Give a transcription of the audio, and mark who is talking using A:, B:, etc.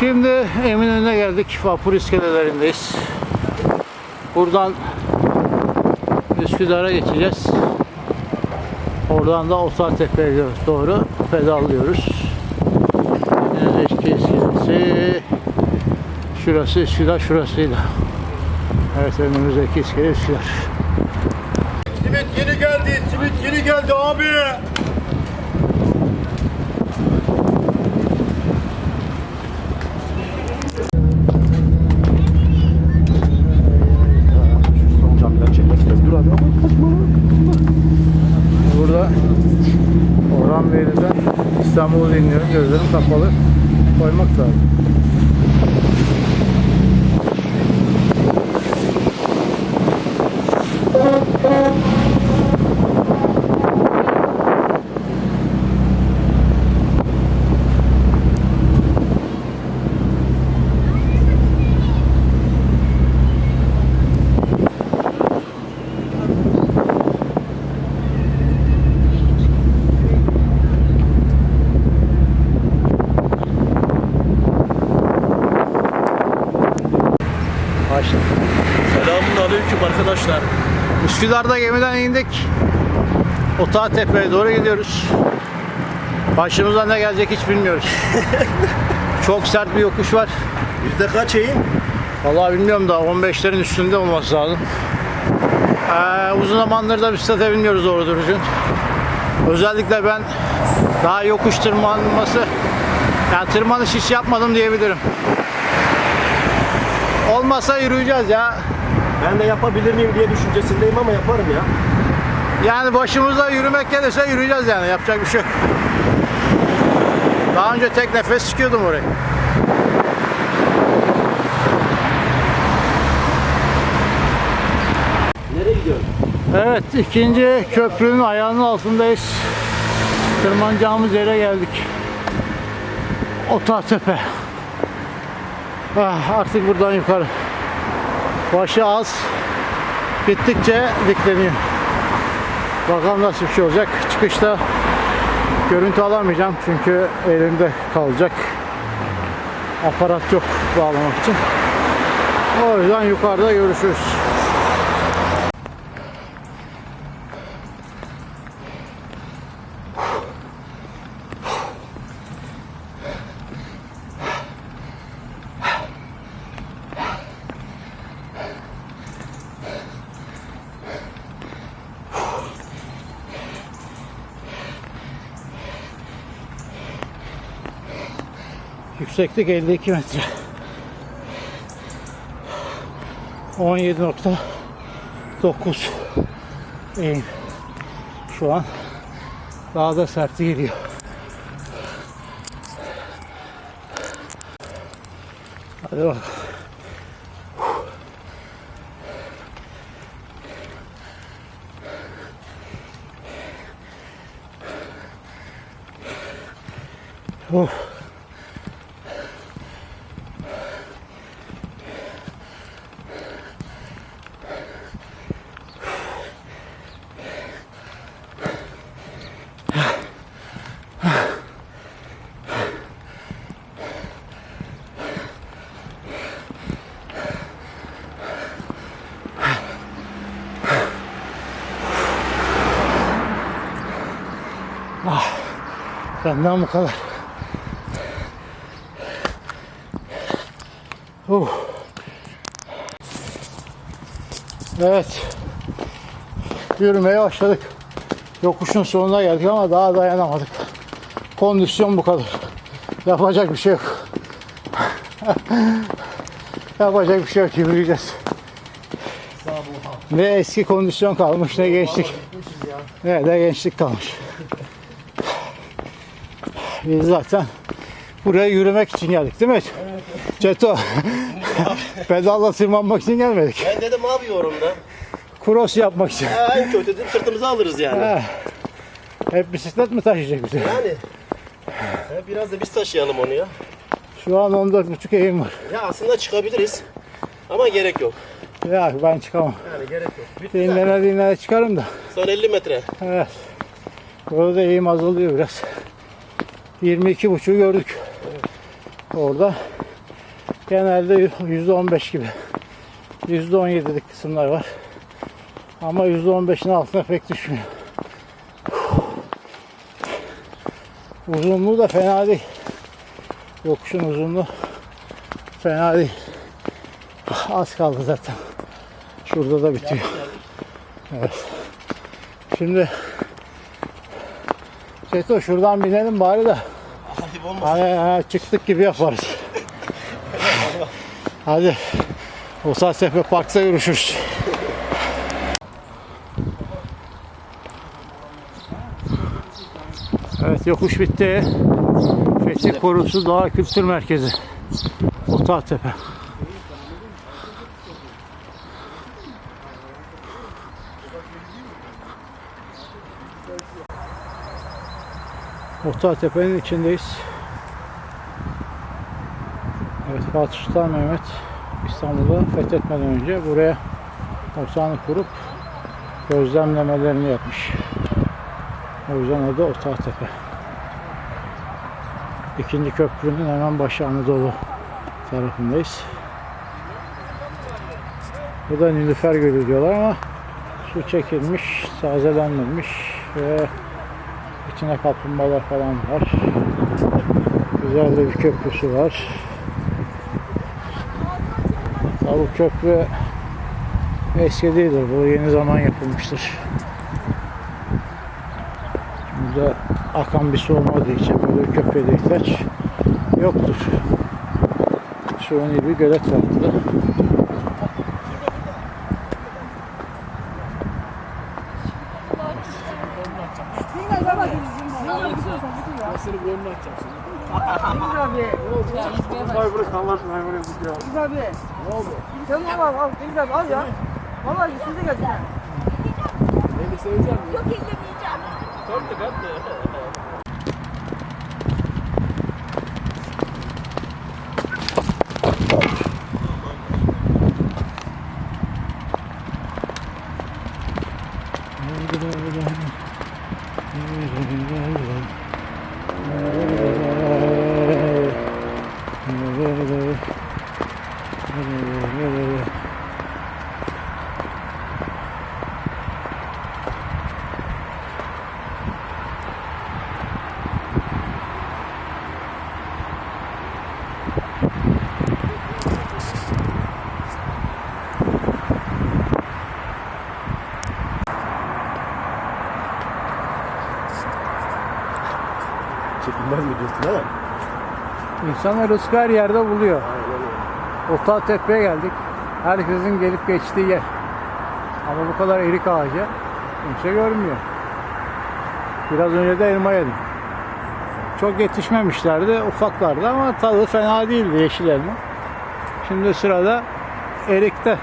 A: Şimdi Eminönü'ne geldik. Vapur iskelelerindeyiz. Buradan Üsküdar'a geçeceğiz. Oradan da Otartepe'ye doğru pedallıyoruz. Eminönü eski iskelesi. Şurası Üsküdar, şurasıydı. Evet önümüzdeki iskele Üsküdar.
B: Simit yeni geldi, simit yeni geldi abi.
A: Dinliyorum. Gözlerim kapalı. Koymak lazım.
B: Aleyküm arkadaşlar.
A: Üsküdar'da gemiden indik. Otağa Tepe'ye doğru gidiyoruz. Başımıza ne gelecek hiç bilmiyoruz. Çok sert bir yokuş var.
B: Yüzde kaç eğim?
A: Vallahi bilmiyorum da 15'lerin üstünde olması lazım. Ee, uzun zamandır da bisiklete binmiyoruz doğru düzgün. Özellikle ben daha yokuş tırmanması, yani tırmanış hiç yapmadım diyebilirim. Olmasa yürüyeceğiz ya.
B: Ben de yapabilir miyim diye düşüncesindeyim ama yaparım ya.
A: Yani başımıza yürümek gelirse yürüyeceğiz yani. Yapacak bir şey yok. Daha önce tek nefes sıkıyordum orayı.
B: Nereye gidiyorsun?
A: Evet ikinci köprünün ayağının altındayız. Tırmanacağımız yere geldik. Otatepe. Ah, artık buradan yukarı. Başı az. Gittikçe dikleniyor. Bakalım nasıl bir şey olacak. Çıkışta görüntü alamayacağım çünkü elimde kalacak. Aparat yok bağlamak için. O yüzden yukarıda görüşürüz. Yükseklik 52 metre. 17.9 eğim. Şu an daha da serti geliyor. Hadi bakalım. Oh. Benden bu kadar. Uh. Evet. Yürümeye başladık. Yokuşun sonuna geldik ama daha dayanamadık. Kondisyon bu kadar. Yapacak bir şey yok. Yapacak bir şey yok. Yürüyeceğiz. Ne eski kondisyon kalmış ne gençlik. Ne de gençlik kalmış. Biz zaten buraya yürümek için geldik değil mi? Evet. Çeto. Pedalla tırmanmak için gelmedik.
B: Ben dedim abi yorumda.
A: Cross yapmak için.
B: Ha, en kötü dedim sırtımıza alırız yani.
A: Ha. Hep bisiklet mi taşıyacak bizi?
B: Yani. Ha, biraz da biz taşıyalım onu ya.
A: Şu an 14.5 eğim var.
B: Ya aslında çıkabiliriz. Ama gerek yok.
A: Ya ben çıkamam.
B: Yani gerek yok. Bitti zaten.
A: Dinlene dinlene çıkarım da.
B: Son 50 metre.
A: Evet. Burada eğim azalıyor biraz. 22.5'u gördük. Orada genelde %15 gibi. %17'lik kısımlar var. Ama %15'in altına pek düşmüyor. Uzunluğu da fena değil. Yokuşun uzunluğu fena değil. Az kaldı zaten. Şurada da bitiyor. Evet. Şimdi Çeto şuradan binelim bari de.
B: Ayıp olmasın.
A: Hani çıktık gibi yaparız. Hadi. Osastepe Park'ta görüşürüz. Evet yokuş bitti. Fethi Korusu Doğa Kültür Merkezi. Otağtepe. Otağtepe'nin içindeyiz. Evet Fatih Sultan Mehmet İstanbul'u fethetmeden önce buraya otağını kurup gözlemlemelerini yapmış. O yüzden adı Otağtepe. İkinci köprünün hemen başı Anadolu tarafındayız. Bu da Nilüfer Gölü diyorlar ama su çekilmiş, tazelenmemiş ve içine kaplumbağalar falan var. Güzel de bir köprüsü var. Bu köprü eski değildir. Bu yeni zaman yapılmıştır. Burada akan bir su olmadığı için böyle bir köprüye de ihtiyaç yoktur. Suni bir gölet var burada.
C: Cengiz abi. Ne oldu? Tamam al al Cengiz abi al ya. Vallahi siz de gelsin. ha.
D: Yok ellemeyeceğim.
B: Çekilmez mi diyorsun mi?
A: İnsanlar rızkı her yerde buluyor. Otağı Tepe'ye geldik. Herkesin gelip geçtiği yer. Ama bu kadar erik ağacı kimse görmüyor. Biraz önce de elma yedim. Çok yetişmemişlerdi, ufaklardı ama tadı fena değildi yeşil elma. Şimdi sırada erikte.